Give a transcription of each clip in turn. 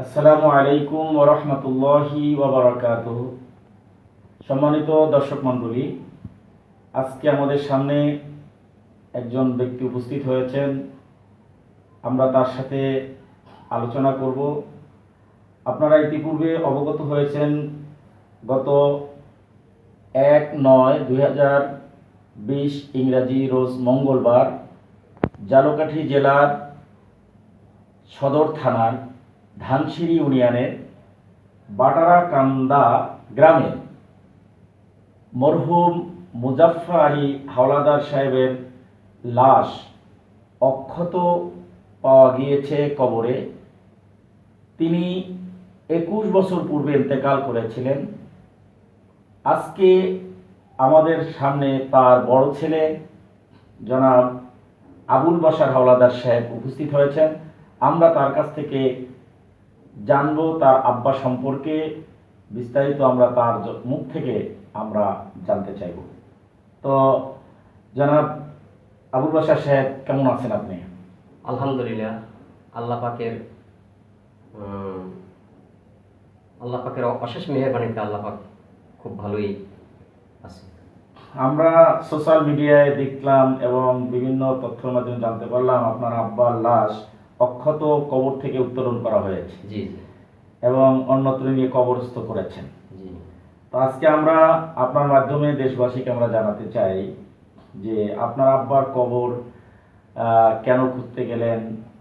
আসসালামু আলাইকুম ওরহমতুল্লাহি ওবরাকাত সম্মানিত দর্শক মণ্ডলী, আজকে আমাদের সামনে একজন ব্যক্তি উপস্থিত হয়েছেন। আমরা তার সাথে আলোচনা করব। আপনারা ইতিপূর্বে অবগত হয়েছেন, গত এক নয় দুই হাজার বিশ ইংরাজি রোজ মঙ্গলবার, জালকাঠি জেলার সদর থানার ধানসিঁড়ি ইউনিয়নের বাটারাকান্দা গ্রামে মরহুম মুজাফফর আলী হাওলাদার সাহেবের লাশ অক্ষত পাওয়া গিয়েছে কবরে। তিনি একুশ বছর পূর্বে ইন্তেকাল করেছিলেন। আজকে আমাদের সামনে তার বড় ছেলে জনাব আবুল বাসার হাওলাদার সাহেব উপস্থিত হয়েছেন। আমরা তার কাছ থেকে জানব তার আব্বা সম্পর্কে বিস্তারিত আমরা তার মুখ থেকে আমরা জানতে চাইব। তো জনাব আবুল বাসার সাহেব কেমন আছেন আপনি? আলহামদুলিল্লাহ আল্লাহ পাকের আল্লাহ পাকের অশেষ মেহরবানিতে আল্লাহ পাক খুব ভালোই আছে। আমরা সোশ্যাল মিডিয়ায় দেখলাম এবং বিভিন্ন তথ্যের মাধ্যমে জানতে পারলাম আপনার আব্বার লাশ অক্ষত কবর থেকে উত্তোলন করা হয়েছে। জি এবং অন্যত্র নিয়ে কবরস্থ করেছেন। জি। তো আজকে আমরা আপনার মাধ্যমে দেশবাসীকে আমরা জানাতে চাই যে আপনার আব্বার কবর কেন খুঁজতে গেলেন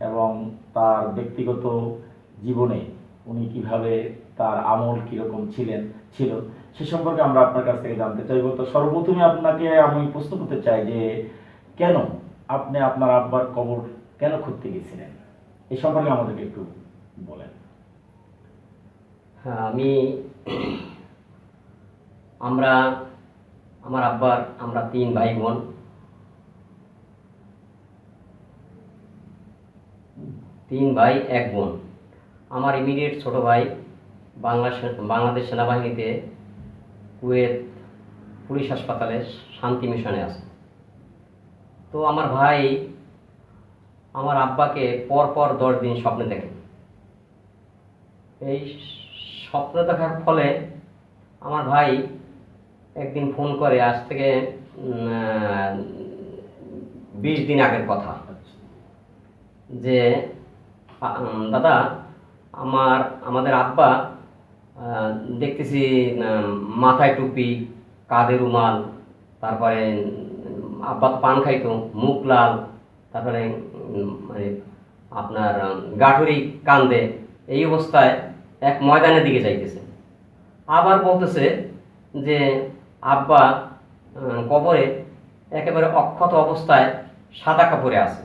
এবং তার ব্যক্তিগত জীবনে উনি কীভাবে তার আমল কীরকম ছিলেন ছিল সে সম্পর্কে আমরা আপনার কাছ থেকে জানতে চাইব। তো সর্বপ্রথমে আপনাকে আমি প্রশ্ন করতে চাই যে কেন আপনি আপনার আব্বার কবর কেন খুঁজতে গেছিলেন? এই সম্পর্কে আমাদেরকে একটু বলেন। হ্যাঁ আমি আমরা, আমার আব্বার, আমরা তিন ভাই বোন তিন ভাই, এক বোন। আমার ইমিডিয়েট ছোট ভাই বাংলা বাংলাদেশ সেনাবাহিনীতে কুয়েত পুলিশ হাসপাতালে শান্তি মিশনে আছে। তো আমার ভাই আমার আব্বাকে পর পর দশ দিন স্বপ্নে দেখে। এই স্বপ্ন দেখার ফলে আমার ভাই একদিন ফোন করে, আজ থেকে বিশ দিন আগের কথা। যে দাদা, আমার, আমাদের আব্বা দেখতেছি মাথায় টুপি কাঁধে রুমাল, তারপরে আব্বা পান খাইতো, মুখ লাল। তারপরে মানে আপনার গাঠুরি কান্দে এই অবস্থায় এক ময়দানের দিকে যাইতেছে। আবার বলতেছে যে আব্বা কবরে একেবারে অক্ষত অবস্থায় সাদা কাপড়ে আছে।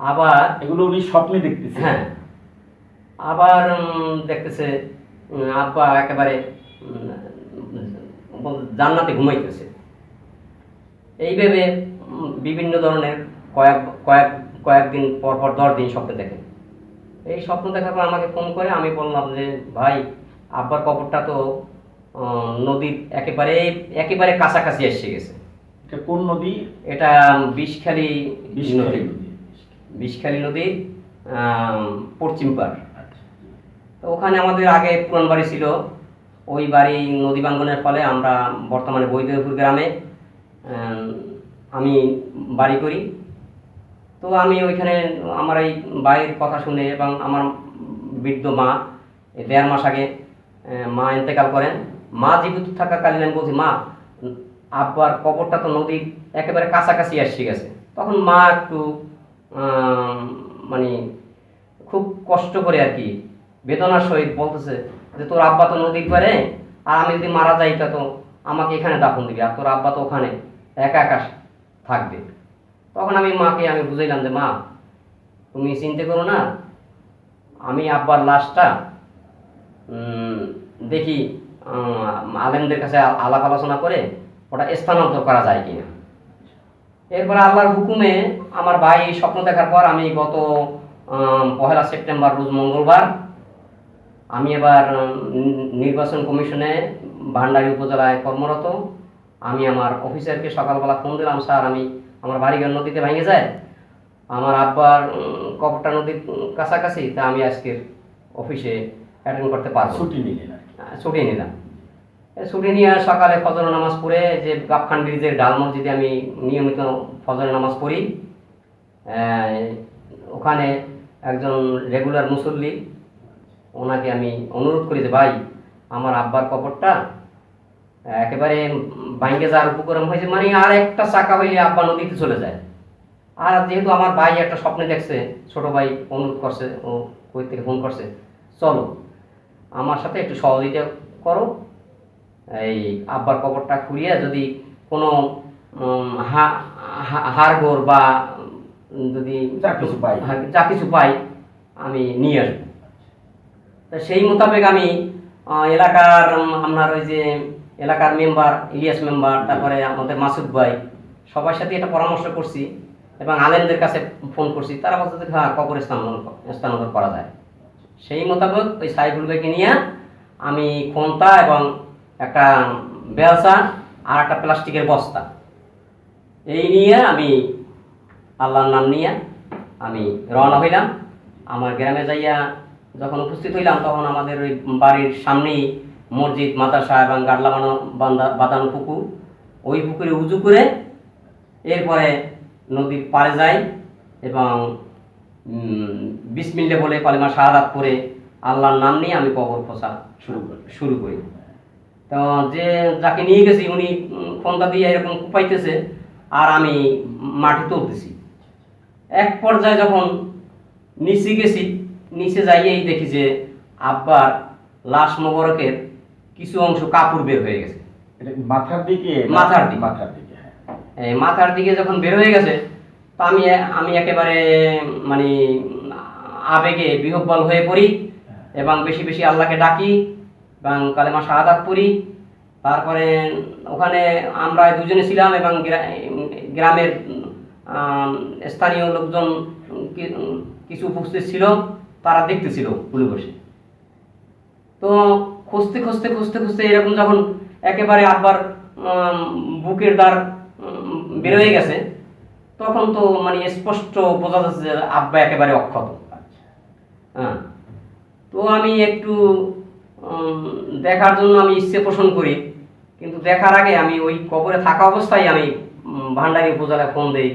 আবার এগুলো উনি স্বপ্নে দেখতেছে। হ্যাঁ। আবার দেখতেছে আব্বা একেবারে জান্নাতে ঘুমাইতেছে। এইভাবে বিভিন্ন ধরনের কয়েক কয়েক কয়েকদিন পর পর দশ দিন স্বপ্ন দেখে। এই স্বপ্ন দেখার পর আমাকে ফোন করে আমি বললাম যে ভাই আব্বার কবরটা তো নদীর একেবারে একেবারে কাছাকাছি এসে গেছে। এটা কোন নদী? এটা বিষখালী নদী। বিষখালী। নদীর পশ্চিম পাড়। আচ্ছা। তো ওখানে আমাদের আগে পুরান বাড়ি ছিল। ওই বাড়ি নদী বাঙ্গনের ফলে আমরা বর্তমানে বৈদ্যপুর গ্রামে আমি বাড়ি করি। তো আমি ওইখানে আমার এই বাড়ির কথা শুনে এবং আমার বৃদ্ধ মা দেড় মাস আগে মা ইন্তেকাল করেন। মা জীবিত থাকাকালীন আমি বলছি, মা, আব্বার কবরটা তো নদীর একেবারে কাছাকাছি এসে গেছে। তখন মা একটু মানে খুব কষ্ট করে আর কি বেদনার সহিত বলতেছে যে, তোর আব্বা তো নদীর পারে আর আমি যদি মারা যাই তা তো আমাকে এখানে দাফন দিবি, আর তোর আব্বা তো ওখানে একা একা থাকবে। তখন আমি মাকে, আমি বুঝাইলাম যে, মা, তুমি চিন্তা করো না। আমি আব্বার লাশটা দেখি আলেমদের কাছে আলাপ আলোচনা করে ওটা স্থানান্তর করা যায় কিনা। এরপর আল্লাহর হুকুমে আমার ভাই স্বপ্ন দেখার পর আমি গত পহেলা সেপ্টেম্বর, রোজ মঙ্গলবার আমি এবার নির্বাচন কমিশনে ভান্ডারী উপজেলায় কর্মরত। আমি আমার অফিসারকে সকালবেলা ফোন দিলাম, স্যার, আমি আমার বাড়িঘর নদীতে ভেঙে যায় আমার আব্বার কবরটা নদীর কাছাকাছি তা আমি আজকের অফিসে অ্যাটেন্ড করতে পারব। ছুটি নিলেন আর ছুটি নিলাম। ছুটি নিয়ে সকালে ফজর নামাজ পড়ে যে গাবখান ব্রিজের ডাল মসজিদে আমি নিয়মিত ফজর নামাজ পড়ি। ওখানে একজন রেগুলার মুসল্লি ওনাকে আমি অনুরোধ করি যে ভাই আমার আব্বার কবরটা একেবারে ভাঙ্গে যাওয়ার উপক্রম হয়েছে মানে আর একটা চাকা হইলে আব্বা নদীতে চলে যায়। আর যেহেতু আমার ভাই একটা স্বপ্নে দেখছে ছোট ভাই অনুরোধ করছে ও কই থেকে ফোন করছে চলো আমার সাথে একটু সহযোগিতা করো। এই আব্বার কবরটা খুঁড়িয়ে যদি কোনো হাড়গোড় বা যদি যা কিছু পাই। যা কিছু পাই আমি নিয়ে আসব। তা সেই মোতাবেক আমি এলাকার আপনার ওই যে এলাকার মেম্বার, ইলিয়াস মেম্বার, তারপরে আমাদের মাসুদ ভাই, সবার সাথে এটা পরামর্শ করছি এবং আলেমদের কাছে ফোন করছি, তারা বলছে যে হ্যাঁ কবর স্থানান্তর করা যায়। সেই মোতাবেক ওই সাইফুল ভাইকে নিয়ে আমি খন্তা এবং একটা বেলসা আর একটা প্লাস্টিকের বস্তা, এই নিয়ে আমি আল্লাহর নাম নিয়ে আমি রওনা হইলাম। আমার গ্রামে যাইয়া যখন উপস্থিত হইলাম, তখন আমাদের ওই বাড়ির সামনেই মসজিদ, মাদ্রাসা এবং গাডলা বান্দা, বাঁধানো পুকুর। ওই পুকুরে উজু করে এরপরে নদীর পাড়ে যাই এবং বিসমিল্লা বলে কলেমা শাহাদাত করে আল্লাহর নাম নিয়ে আমি কবর খোসা শুরু করি শুরু করি। তো যে যাকে নিয়ে গেছি উনি ফোনটা দিয়ে এরকম কুপাইতেছে আর আমি মাটি তুলতেছি। এক পর্যায়ে যখন নিচে গেছি, নিচে যাইয়েই দেখি যে আব্বার লাশ মোবারকের কিছু অংশ কাপড় বের হয়ে গেছে। এটা কি মাথার দিকে? মাথার দিকে। মাথার দিকে হ্যাঁ। এই মাথার দিকে যখন বের হয়ে গেছে তা আমি আমি একেবারে মানে আবেগে বিহব্বল হয়ে পড়ি এবং বেশি বেশি আল্লাহকে ডাকি এবং কালেমা শাহাদাত পড়ি। তারপরে ওখানে আমরা দুজনে ছিলাম এবং গ্রা- গ্রামের স্থানীয় লোকজন কিছু উপস্থিত ছিল তারা দেখতেছিল পুলে বসে। তো খুঁজতে খুঁজতে খুঁজতে খুঁজতে এরকম যখন একেবারে আব্বার বুকের দ্বার উম, বের হয়ে গেছে তখন তো মানে স্পষ্ট বোঝা যাচ্ছে যে আব্বা একেবারে অক্ষত। আচ্ছা হ্যাঁ। তো আমি একটু দেখার জন্য আমি ইচ্ছে পোষণ করি কিন্তু দেখার আগে আমি ওই কবরে থাকা অবস্থায় আমি ভান্ডারি উপজেলায় ফোন দেই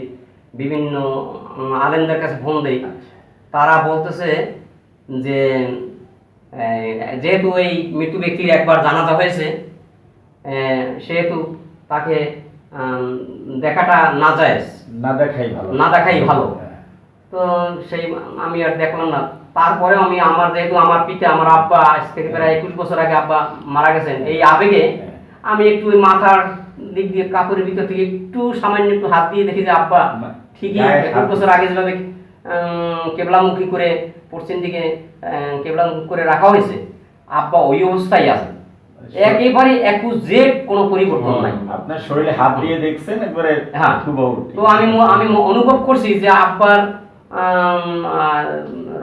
বিভিন্ন আলেমদের কাছে ফোন দেই। তারা বলতেছে যে যেহেতু এই মৃত্যু ব্যক্তির একবার জানাজা হয়েছে সেহেতু তাকে দেখাটা না যায়। না দেখাই ভালো। না দেখাই ভালো। হ্যাঁ। তো সেই আমি আর দেখলাম না। তারপরে আমি আমার যেহেতু আমার পিতা আমার আব্বা আজ থেকে প্রায় একুশ বছর আগে আব্বা মারা গেছেন এই আবেগে আমি একটু ওই মাথার দিক দিয়ে কাপড়ের ভিতর থেকে একটু সামান্য একটু হাত দিয়ে দেখি যে আব্বা ঠিকই একুশ বছর আগে যেভাবে কেবলামুখী করে পশ্চিম দিকে কেবলামুখী করে রাখা হয়েছে আব্বা ওই অবস্থায় আছে। একেবারে একুশ যে কোনো পরিবর্তন নাই। আপনার শরীরে হাত দিয়ে দেখছেন একবারে হ্যাঁ। তো আমি আমি অনুভব করছি যে আব্বার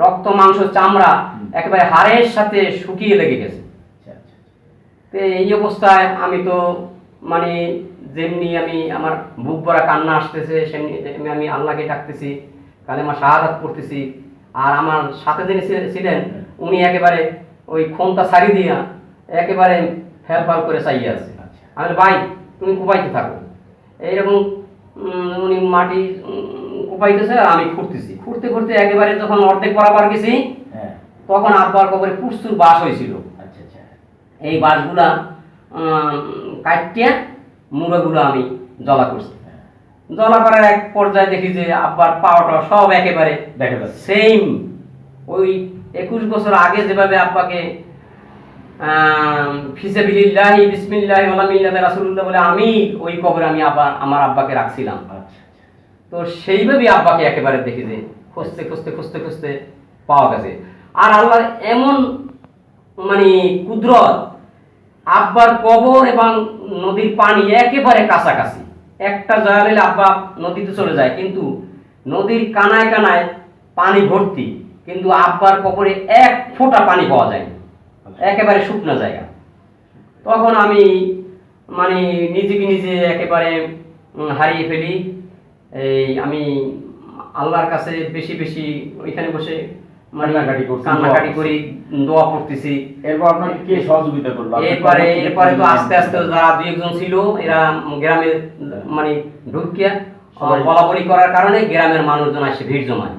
রক্ত মাংস চামড়া একেবারে হাড়ের সাথে শুকিয়ে লেগে গেছে। আচ্ছা, আচ্ছা। তো এই অবস্থায় আমি তো মানে যেমনি আমি আমার বুক ভরা কান্না আসতেছে সেমনি আমি আল্লাহকে ডাকতেছি কালেমা শাহাদাত করতেছি আর আমার সাথে যিনি ছিলেন উনি একেবারে ওই ফোনটা ছাড়ি দিয়া একেবারে ফেল ফাল করে চাইয়ে আছে। আচ্ছা। আমি ভাই তুমি কুপাইতে থাকো। এইরকম উনি মাটি কুপাইতেছে আর আমি ফুটতেছি খুঁড়তে খুঁড়তে একেবারে যখন অর্ধেক বরাবর গেছি হ্যাঁ। তখন আব্বার কবরে প্রচুর বাস হয়েছিল। আচ্ছা আচ্ছা। এই বাঁশগুলা কাটিয়ে মুড়োগুলো আমি জলা করছি। জলা করার এক পর্যায়ে দেখি যে আব্বার পাওয়াটা সব একেবারে দেখা যাচ্ছে। সেম ওই একুশ বছর আগে যেভাবে আব্বাকে ফিসাবিল্লাহি বিসমিল্লাহি ওয়ালা মিল্লাতে রাসূলুল্লাহ বলে আমি ওই কবরে আমি আবার আমার আব্বাকে রাখছিলাম। আচ্ছা তো সেইভাবেই আব্বাকে একেবারে দেখি যে খুঁজতে খুঁজতে খুঁজতে খুঁজতে পাওয়া গেছে। আর আল্লাহর এমন মানে কুদরত আব্বার কবর এবং নদীর পানি একেবারে কাছাকাছি। একটা জায়গা হলে আব্বা নদীতে চলে যায়, কিন্তু নদীর কানায় কানায় পানি ভর্তি, কিন্তু আব্বার কবরে এক ফোঁটা পানি পাওয়া যায় একেবারে শুকনো জায়গা। তখন আমি মানে নিজেকে নিজে একেবারে হারিয়ে ফেলি, এই আমি আল্লাহর কাছে বেশি বেশি ওইখানে বসে কান্নাকাটি করছি, কান্নাকাটি দোয়া করি দোয়া পড়তেছি এরপর আপনাকে কে সহযোগিতা করল? এরপরে এরপরে তো আস্তে আস্তে যারা দুই একজন ছিল এরা গ্রামে মানে ঢুকিয়া করার কারণে গ্রামের মানুষজন আসে ভিড় জমায়।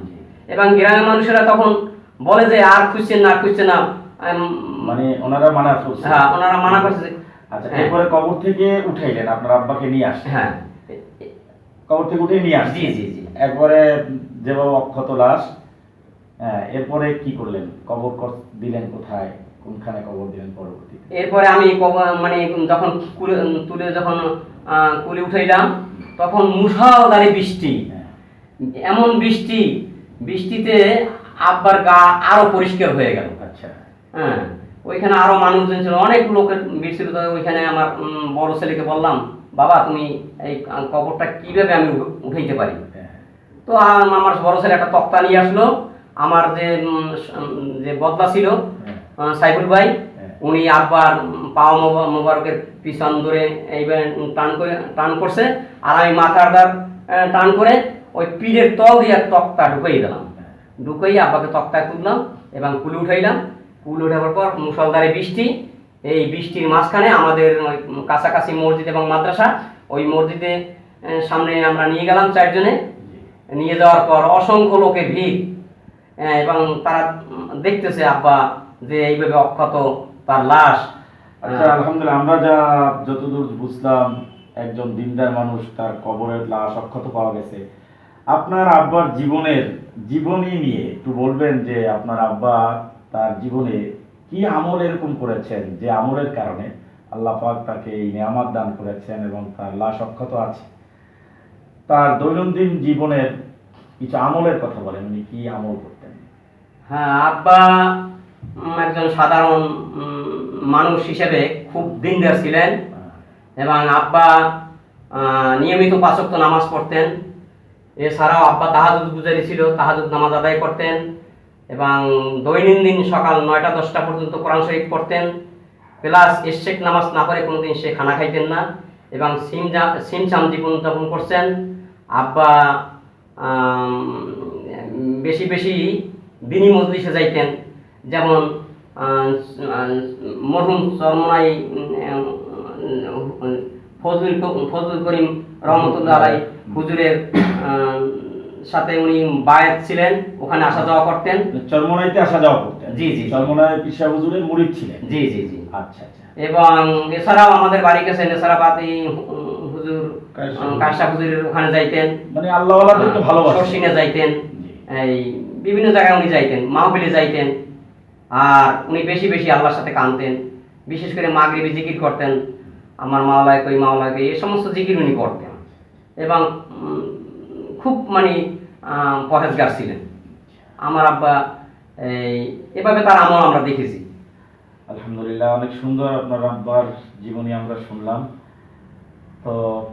এবং গ্রামের মানুষেরা তখন বলে যে আর খুঁজছেন না খুঁজছেন না। মানে ওনারা মানা করছে। হ্যাঁ ওনারা মানা করছে আচ্ছা হ্যাঁ। এরপরে কবর থেকে উঠাইলেন আপনার আব্বাকে নিয়ে আসলেন। হ্যাঁ। কবর থেকে উঠে নিয়ে আসলেন। জি, জি, জি। একবারে যেভাবে অক্ষত লাশ এরপরে কি করলেন? কবর দিলেন কোথায়? কোনখানে কবর দিলেন পরবর্তীতে? এরপরে আমি মানে যখন তুলে যখন কুলে উঠাইলাম তখন মুষলধারে বৃষ্টি। হ্যাঁ। এমন বৃষ্টি বৃষ্টিতে আব্বার গা আরও পরিষ্কার হয়ে গেল। আচ্ছা। হ্যাঁ ওইখানে আরও মানুষজন ছিল অনেক লোকের ভিড় ছিল তো ওইখানে আমার বড় ছেলেকে বললাম বাবা তুমি এই কবরটা কীভাবে আমি উঠাইতে পারি? হ্যাঁ। তো আমার বড় ছেলে একটা তক্তা নিয়ে আসলো আমার যে যে বদলা ছিল হ্যাঁ। সাইফুল ভাই হ্যাঁ। উনি আব্বার উম, পাও মোবারকের পিছন ধরে এইবার টান করে টান করছে আর আমি মাথার আহ, টান করে ওই পিঠের তল দিয়ে তক্তা ঢুকাই দিলাম। ঢুকাই আব্বাকে তক্তায় তুললাম এবং কুলে উঠাইলাম। কুল উঠাবার পর মুসলধারে বৃষ্টি। এই বৃষ্টির মাঝখানে আমাদের ওই কাছাকাছি মসজিদ এবং মাদ্রাসা ওই মসজিদে সামনে আমরা নিয়ে গেলাম চারজনে। নিয়ে যাওয়ার পর অসংখ্য লোকের ভিড়। এবং তারা দেখতেছে, আব্বা, যে এইভাবে অক্ষত, তার লাশ। আচ্ছা আলহামদুলিল্লাহ, আমরা যা যতদূর বুঝলাম, একজন দিনদার মানুষ, তার কবরের লাশ অক্ষত পাওয়া গেছে। আপনার আব্বার জীবনের, জীবনী নিয়ে একটু বলবেন যে আপনার আব্বা তার জীবনে কি আমল এরকম করেছেন, যে আমলের কারণে আল্লাহ পাক তাকে এই নিয়ামত দান করেছেন এবং তার লাশ অক্ষত আছে? তার দৈনন্দিন জীবনের কিছু আমলের কথা বলেন, উনি কি আমল করতেন হ্যাঁ আব্বা একজন সাধারণ মানুষ হিসেবে খুব দিনদার ছিলেন এবং আব্বা নিয়মিত পাঁচক্ত নামাজ পড়তেন। এছাড়াও আব্বা তাহাজুদ গুজারি ছিল, তাহাজুদ নামাজ আদায় করতেন এবং দৈনন্দিন সকাল নয়টা, দশটা পর্যন্ত কোরআন শরীফ পড়তেন। প্লাস এশেক নামাজ না পড়ে কোনোদিন সে খানা খাইতেন না এবং সিম সিম চাম জীবনযাপন করছেন। আব্বা বেশি বেশি দিনী মজলিসে যাইতেন। যেমন মরহুম চরমনাই ফজলুল ফজলুল করিম রহমতুল্লাহ আলাই হুজুরের সাথে উনি বায়াত ছিলেন ওখানে আসা যাওয়া করতেন। চরমনাইতে আসা যাওয়া করতেন। জি, জি। চরমনাই পিসা হুজুরের মুরিদ ছিলেন। জি জি জি। আচ্ছা আচ্ছা। এবং এছাড়াও আমাদের বাড়ি গেছে নেসারাবাদী হুজুর কায়সা হুজুরের ওখানে যাইতেন। মানে আল্লাহওয়ালাদেরকে ভালোবাসেন। শর্ষিনে যাইতেন। এই বিভিন্ন জায়গায় উনি যাইতেন, মাহফিলে যাইতেন, আর উনি বেশি বেশি আল্লাহর সাথে কানতেন বিশেষ করে মাগরিবি জিকির করতেন, আমার মাওলায় কই মাওলায় কই এই সমস্ত জিকির উনি করতেন। এবং খুব মানে পরেজগার ছিলেন। আমার আব্বা, এই, এভাবে তার আমল আমরা দেখেছি। আলহামদুলিল্লাহ, অনেক সুন্দর আপনার আব্বার জীবনী আমরা শুনলাম। তো,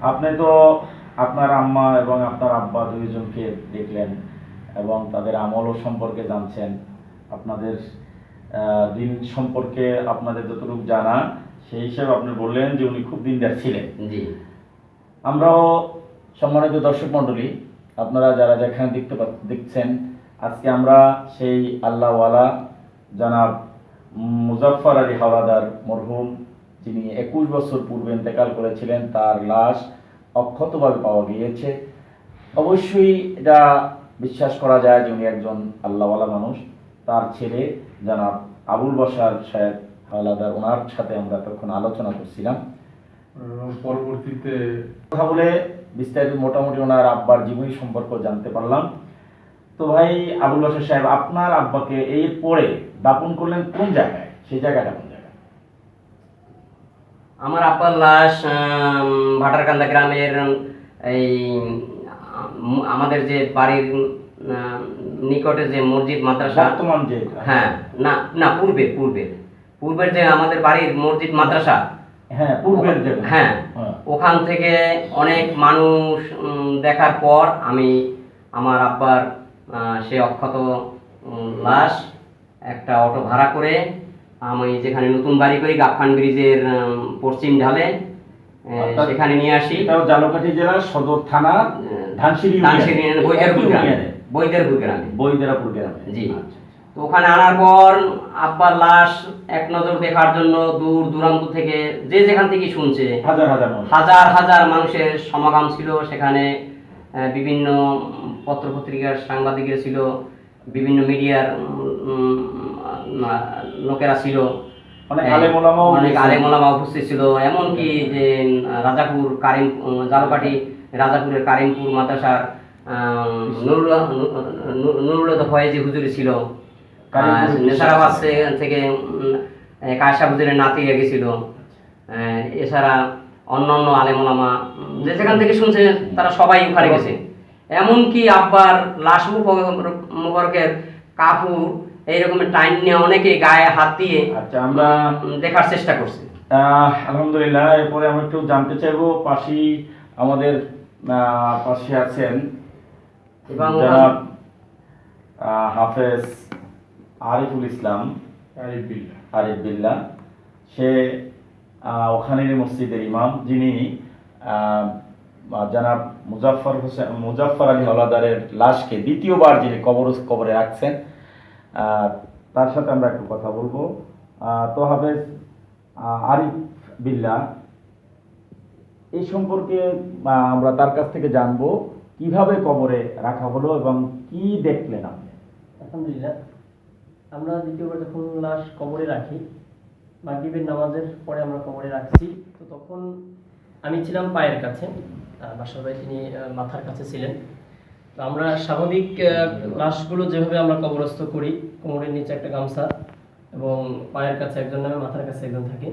আপনি তো আপনার আম্মা এবং আপনার আব্বা দুইজনকে দেখলেন। এবং তাদের আমলও সম্পর্কে জানছেন। আপনাদের দিন সম্পর্কে আপনাদের যতটুকু জানা সেই হিসেবে আপনি বললেন যে উনি খুব দিনদার ছিলেন। জি। আমরাও সম্মানিত দর্শক মণ্ডলী আপনারা যারা যেখানে দেখতে দেখছেন আজকে আমরা সেই আল্লাহওয়ালা জনাব মুজাফফর আলী হাওলাদার মরহুম যিনি একুশ বছর পূর্বে ইন্তেকাল করেছিলেন তার লাশ অক্ষতভাবে পাওয়া গিয়েছে। অবশ্যই এটা বিশ্বাস করা যায় যে উনি একজন আল্লাহওয়ালা মানুষ। তার ছেলে জনাব আবুল বসার সাহেব হাওলাদার ওনার সাথে আমরা তখন আলোচনা করছিলাম। পরবর্তীতে কথা বলে বিস্তারিত মোটামুটি ওনার আব্বার জীবনী সম্পর্ক জানতে পারলাম। তো ভাই আবুল বাসার সাহেব আপনার আব্বাকে এই পরে দাপন করলেন কোন জায়গায়? সেই জায়গাটা কোন জায়গায়? আমার আব্বার লাশ আম, ভাটারকান্দা গ্রামের এই আমাদের যে বাড়ির নিকটে যে মসজিদ মাদ্রাসা বর্তমান যে হ্যাঁ না না পূর্বের পূর্বের পূর্বের যে আমাদের বাড়ির মসজিদ মাদ্রাসা হ্যাঁ পূর্বের যে হ্যাঁ হ্যাঁ। ওখান থেকে অনেক মানুষ দেখার পর আমি আমার আব্বার সে অক্ষত লাশ একটা অটো ভাড়া করে আমি যেখানে নতুন বাড়ি করি গাফান ব্রিজের পশ্চিম ঢালে সেখানে নিয়ে আসি। এটাও জালকাঠি জেলার সদর থানা ধানসিঁড়ি। ধানসিঁড়ি ইউনিয়ন, গ্রামে। বৈদেরপুর গ্রামে। বৈদেরাপুর গ্রামে। জি। আচ্ছা, তো ওখানে আনার পর আব্বার লাশ এক নজর দেখার জন্য দূর দূরান্ত থেকে যে যেখান থেকে শুনছে হাজার হাজার হাজার হাজার মানুষের সমাগম ছিল। সেখানে বিভিন্ন পত্র পত্রিকার সাংবাদিকের ছিল বিভিন্ন মিডিয়ার লোকেরা ছিল। অনেক আলেম ওলামা উপস্থিত ছিল। এমনকি যে রাজাপুর কারিম রাজাপুরের কারিমপুর মাদ্রাসার ফয়েজি হুজুরি ছিল। নেসারাবাদ থেকে- আয়সা হুজুরের নাতি গেছিল এছাড়া অন্য অন্য আলেমোলামা যে যেখান থেকে শুনছে তারা সবাই ওখানে গেছে। এমনকি আব্বার লাশ মুবারক- মুবারকের কাপড় এইরকমের টাইম নিয়ে অনেকে গায়ে হাত দিয়ে আচ্ছা আমরা দেখার চেষ্টা করছে। আলহামদুলিল্লাহ এরপরে আমরা একটু জানতে চাইব পাশি আমাদের পাশে আছেন এবং হাফেজ আরিফুল ইসলাম আরিফ বিল্লাহ আরিফ বিল্লাহ সে আহ, ওখানের মসজিদের ইমাম। যিনি আহ, জনাব মুজাফর হোসেন মুজাফর আলী হলাদারের লাশকে দ্বিতীয়বার যিনি কবর কবরে রাখছেন তার সাথে আমরা একটু কথা বলব। তো আহ, আরিফ বিল্লাহ এই সম্পর্কে আমরা তার কাছ থেকে জানব কীভাবে কবরে রাখা হলো এবং কি দেখলেন আপনি? আলহামদুলিল্লাহ। আমরা দ্বিতীয়বার যখন লাশ কবরে রাখি মাগরিবের নামাজের পরে আমরা কবরে রাখছি তো তখন আমি ছিলাম পায়ের কাছে বাসার তিনি মাথার কাছে ছিলেন। আমরা স্বাভাবিক লাশগুলো যেভাবে আমরা কবরস্থ করি কোমরের নিচে একটা গামছা এবং পায়ের কাছে একজন নামে মাথার কাছে একজন থাকে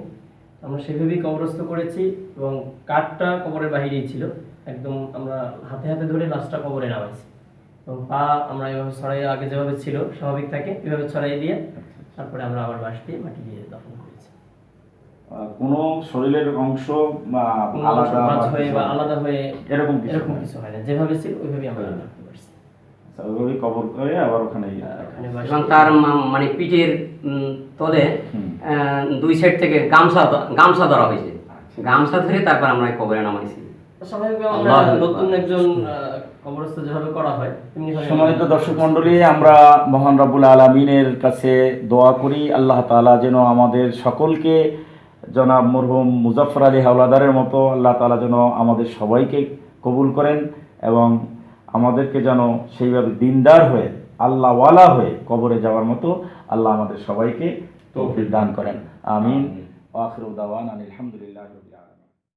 আমরা সেভাবেই কবরস্থ করেছি এবং কাঠটা কবরের বাহিরেই ছিল। একদম আমরা হাতে হাতে ধরে লাশটা কবরে নামাইছি। এবং পা আমরা এভাবে ছড়াই আগে যেভাবে ছিল স্বাভাবিক থাকে এভাবে ছড়াই দিয়ে তারপরে আমরা আবার বাঁশ দিয়ে মাটি দিয়ে আহ, কোনো শরীরের অংশ বা আলাদা হয়ে বা আলাদা হয়ে এরকম কিছু এরকম কিছু হয় না। যেভাবে ছিল ওইভাবেই আমরা রাখতে পারছি আচ্ছা, কবর করে আবার ওখানে ইয়ে বাঁশ এবং তার মানে পিঠের তলে দুই সাইড থেকে গামছা গামছা ধরা হয়েছে। আচ্ছা। গামছা ধরে তারপর আমরা কবরে নামাইছি। নতুন একজন কবরস্থ যেভাবে করা হয় সম্মানিত দর্শক মন্ডলী আমরা মহান রাবুল আলমিনের কাছে দোয়া করি। আল্লাহ তাআলা যেন আমাদের সকলকে জনাব মরহুম মুজাফর আলী হাওলাদারের মতো আল্লাহ তালা যেন আমাদের সবাইকে কবুল করেন এবং আমাদেরকে যেন সেইভাবে দিনদার হয়ে আল্লাহওয়ালা হয়ে কবরে যাওয়ার মতো আল্লাহ আমাদের সবাইকে তৌফিক দান করেন। আমিন। আখরুদ্দাওয়ান দাওয়ান আলহামদুলিল্লাহ